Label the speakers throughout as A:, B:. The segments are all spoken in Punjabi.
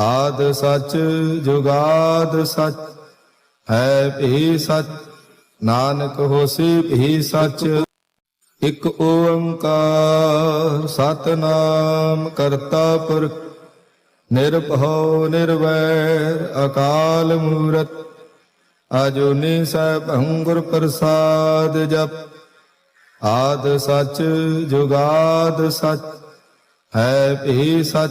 A: ਆਦ ਸਚ ਜੁਗਾਦ ਸਚ, ਹੈ ਵੀ ਸਚ, ਨਾਨਕ ਹੋਸੀ ਭੀ ਸਚ। ਇਕ ਓੰਕਾਰ ਸਤਨਾਮ ਕਰਤਾ ਪੁਰਖ, ਨਿਰਭਉ ਨਿਰਵੈਰ ਅਕਾਲ ਮੂਰਤ। ਅਜੂਨੀ ਸੈਭੰ ਗੁਰ ਪ੍ਰਸਾਦ ਜਪ, ਆਦ ਸਚ ਜੁਗਾਦ ਸੱਚ, ਹੈ ਵੀ ਸਚ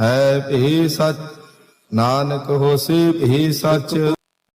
A: ਹੈ ਵੀ ਸਚ। ਨਾਨਕ ਹੋਸੀ ਵੀ ਸਚ।